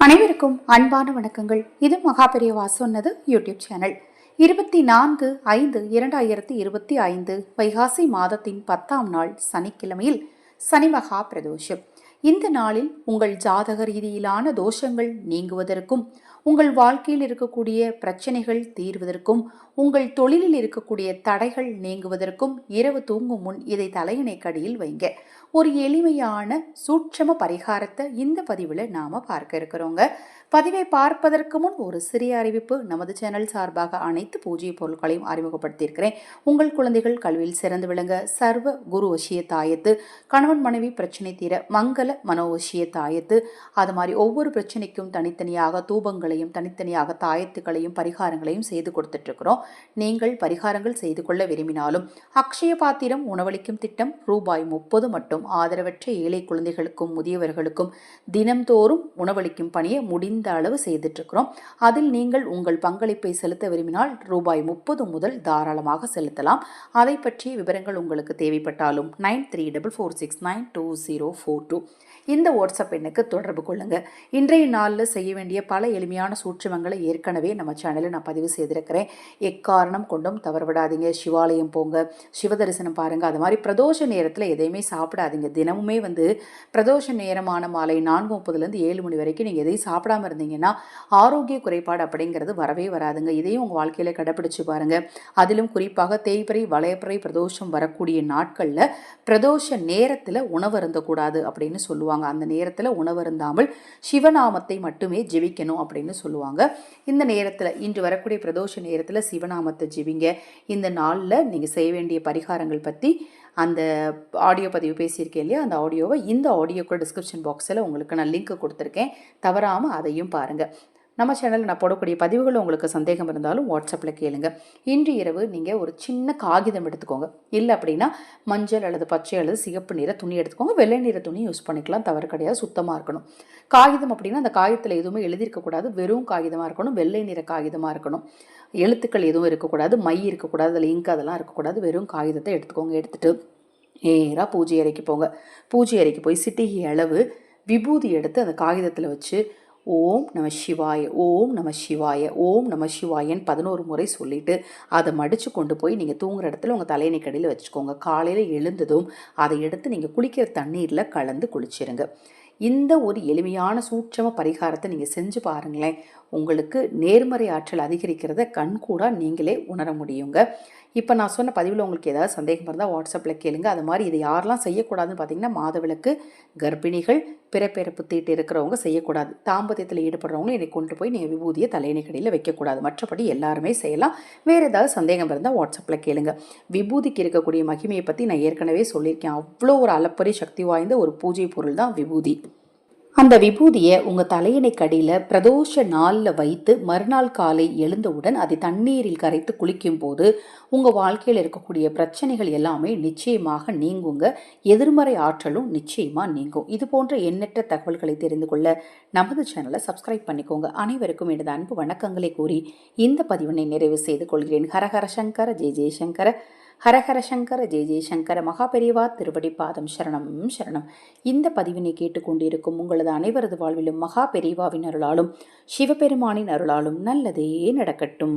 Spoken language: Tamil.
அனைவருக்கும் அன்பான வணக்கங்கள். இது மகாபெரியவா சொன்னது யூடியூப் சேனல். இருபத்தி நான்கு ஐந்து இரண்டாயிரத்தி இருபத்தி ஐந்து வைகாசி மாதத்தின் பத்தாம் நாள் சனிக்கிழமையில் சனி மகா பிரதோஷம். இந்த நாளில் உங்கள் ஜாதக ரீதியிலான தோஷங்கள் நீங்குவதற்கும் உங்கள் வாழ்க்கையில் இருக்கக்கூடிய பிரச்சனைகள் தீர்வதற்கும் உங்கள் தொழிலில் இருக்கக்கூடிய தடைகள் நீங்குவதற்கும் இரவு தூங்கும் முன் இதை தலையணைக்கடியில் வைங்க. ஒரு எளிமையான சூட்சம பரிகாரத்தை இந்த பதிவில் நாம் பார்க்க இருக்கிறோங்க. பதிவை பார்ப்பதற்கு முன் ஒரு சிறிய அறிவிப்பு. நமது சேனல் சார்பாக அனைத்து பூஜை பொருட்களையும் அறிமுகப்படுத்தியிருக்கிறேன். உங்கள் குழந்தைகள் கல்வியில் சிறந்து விளங்க சர்வ குரு வசிய தாயத்து கணவன் மனைவி பிரச்சனை தீர மங்கள மனோவசிய தாயத்து அது மாதிரி ஒவ்வொரு பிரச்சனைக்கும் தனித்தனியாக தூபங்களையும் தனித்தனியாக தாயத்துக்களையும் பரிகாரங்களையும் செய்து கொடுத்துட்ருக்குறோம் நீங்கள் பரிகாரங்கள் செய்து கொள்ள விரும்பினாலும் அக்ஷய பாத்திரம் உணவளிக்கும் திட்டம் ரூபாய் முப்பது மட்டும். ஆதரவற்ற ஏழை குழந்தைகளுக்கும் முதியவர்களுக்கும் தினம்தோறும் உணவளிக்கும் பணியை முடிந்த அளவு செய்துட்ருக்கிறோம் அதில் நீங்கள் உங்கள் பங்களிப்பை செலுத்த விரும்பினால் ரூபாய் முப்பது முதல் தாராளமாக செலுத்தலாம். அதை பற்றிய விவரங்கள் உங்களுக்கு தேவைப்பட்டாலும் nine three double four six nine two zero four two இந்த வாட்ஸ்அப் எண்ணுக்கு தொடர்பு கொள்ளுங்கள் இன்றைய நாளில் செய்ய வேண்டிய பல எளிமையான சூட்சமங்களை ஏற்கனவே நம்ம சேனலில் நான் பதிவு செய்திருக்கிறேன். எக்காரணம் கொண்டும் தவற விடாதீங்க சிவாலயம் போங்க. சிவதரிசனம் பாருங்கள் அது மாதிரி பிரதோஷ நேரத்தில் எதையுமே சாப்பிடாதீங்க. தினமுமே வந்து பிரதோஷ நேரமான மாலை நான்கு முப்பதுலேருந்து ஏழு மணி வரைக்கும் நீங்கள் எதையும் சாப்பிடாம இருந்தீங்கன்னா ஆரோக்கிய குறைபாடு அப்படிங்கிறது வரவே வராதுங்க. இதையும் உங்கள் வாழ்க்கையில் கடைப்பிடிச்சு பாருங்கள் அதிலும் குறிப்பாக தேய்பிறை வளையப்பிறை பிரதோஷம் வரக்கூடிய நாட்களில் பிரதோஷ நேரத்தில் உணவு அருந்தக்கூடாது அப்படின்னு சொல்லுவாங்க. அந்த நேரத்தில் உணவருந்தாமல் சிவநாமத்தை மட்டுமே ஜெபிக்கணும் அப்படின்னு சொல்லுவாங்க. இந்த நேரத்தில் இன்று வரக்கூடிய பிரதோஷ நேரத்தில் சிவநாமத்தை ஜெபிங்க. இந்த நாளில் நீங்கள் செய்ய வேண்டிய பரிகாரங்கள் பற்றி அந்த ஆடியோ பதிவு பேசியிருக்கேன் இல்லையா? அந்த ஆடியோவை இந்த ஆடியோக்கு டிஸ்கிரிப்ஷன் பாக்ஸில் உங்களுக்கு நான் லிங்க் கொடுத்துருக்கேன். தவறாமல் அதையும் பாருங்கள் நம்ம சேனலில் நான் போடக்கூடிய பதிவுகள் உங்களுக்கு சந்தேகம் இருந்தாலும் வாட்ஸ்அப்பில் கேளுங்க. இன்று இரவு நீங்கள் ஒரு சின்ன காகிதம் எடுத்துக்கோங்க. இல்லை அப்படின்னா மஞ்சள் அல்லது பச்சை அல்லது சிகப்பு நிற துணி எடுத்துக்கோங்க. வெள்ளை நிற துணி யூஸ் பண்ணிக்கலாம். தவறு கிடையாது. சுத்தமாக இருக்கணும். காகிதம் அப்படின்னா அந்த காகிதத்தில் எதுவுமே எழுதியிருக்கக்கூடாது வெறும் காகிதமாக இருக்கணும். வெள்ளை நிற காகிதமாக இருக்கணும். எழுத்துக்கள் எதுவும் இருக்கக்கூடாது மை இருக்கக்கூடாது அதில் இங்க் அதெல்லாம் இருக்கக்கூடாது வெறும் காகிதத்தை எடுத்துக்கோங்க. எடுத்துகிட்டு நேராக பூஜை அறைக்கு போங்க. பூஜை அறைக்கு போய் சிட்டிகை அளவு விபூதி எடுத்து அந்த காகிதத்தில் வச்சு ஓம் நம சிவாய ஓம் நம சிவாய ஓம் நம சிவாயன்னு பதினோரு முறை சொல்லிவிட்டு அதை மடித்து கொண்டு போய் நீங்கள் தூங்குற இடத்துல உங்கள் தலையணை கடையில் வச்சுக்கோங்க. காலையில் எழுந்ததும் அதை எடுத்து நீங்கள் குளிக்கிற தண்ணீரில் கலந்து குளிச்சிருங்க. இந்த ஒரு எளிமையான சூட்சம பரிகாரத்தை நீங்கள் செஞ்சு பாருங்களேன். உங்களுக்கு நேர்மறை ஆற்றல் அதிகரிக்கிறத கண்கூடாக நீங்களே உணர முடியுங்க. இப்போ நான் சொன்ன பதிவில் உங்களுக்கு ஏதாவது சந்தேகம் இருந்தால் வாட்ஸ்அப்பில் கேளுங்க. அது மாதிரி இதை யாரெல்லாம் செய்யக்கூடாதுன்னு பார்த்தீங்கன்னா மாதவிளக்கு கர்ப்பிணிகள் பிறப்பிறப்பு தீட்டு இருக்கிறவங்க செய்யக்கூடாது. தாம்பத்தியத்தில் ஈடுபடுறவங்க என்னை கொண்டு போய் நீங்கள் விபூதியை தலையணை கடையில் வைக்கக்கூடாது. மற்றபடி எல்லாருமே செய்யலாம். வேறு ஏதாவது சந்தேகம் இருந்தால் வாட்ஸ்அப்பில் கேளுங்க. விபூதிக்கு இருக்கக்கூடிய மகிமையை பற்றி நான் ஏற்கனவே சொல்லியிருக்கேன். அவ்வளோ ஒரு அளப்பரிய சக்தி வாய்ந்த ஒரு பூஜை பொருள் தான் விபூதி. அந்த விபூதியை உங்கள் தலையணை கடியில் பிரதோஷ நாளில் வைத்து மறுநாள் காலை எழுந்தவுடன் அதை தண்ணீரில் கரைத்து குளிக்கும் போது உங்கள் வாழ்க்கையில் இருக்கக்கூடிய பிரச்சனைகள் எல்லாமே நிச்சயமாக நீங்குங்க. எதிர்மறை ஆற்றலும் நிச்சயமாக நீங்கும். இது போன்ற எண்ணற்ற தகவல்களை தெரிந்து கொள்ள நமது சேனலை சப்ஸ்கிரைப் பண்ணிக்கோங்க. அனைவருக்கும் எனது அன்பு வணக்கங்களை கூறி இந்த பதிவினை நிறைவு செய்து கொள்கிறேன். ஹரஹர சங்கர ஜெய் ஜெயசங்கர. ஹரஹர சங்கர ஜெய ஜெயசங்கர மகாபெரிவா திருவடி பாதம் சரணம் சரணம். இந்த பதிவினை கேட்டுக்கொண்டிருக்கும் உங்களது அனைவரது வாழ்விலும் மகாபெரிவாவின் அருளாலும் சிவபெருமானின் அருளாலும் நல்லதே நடக்கட்டும்.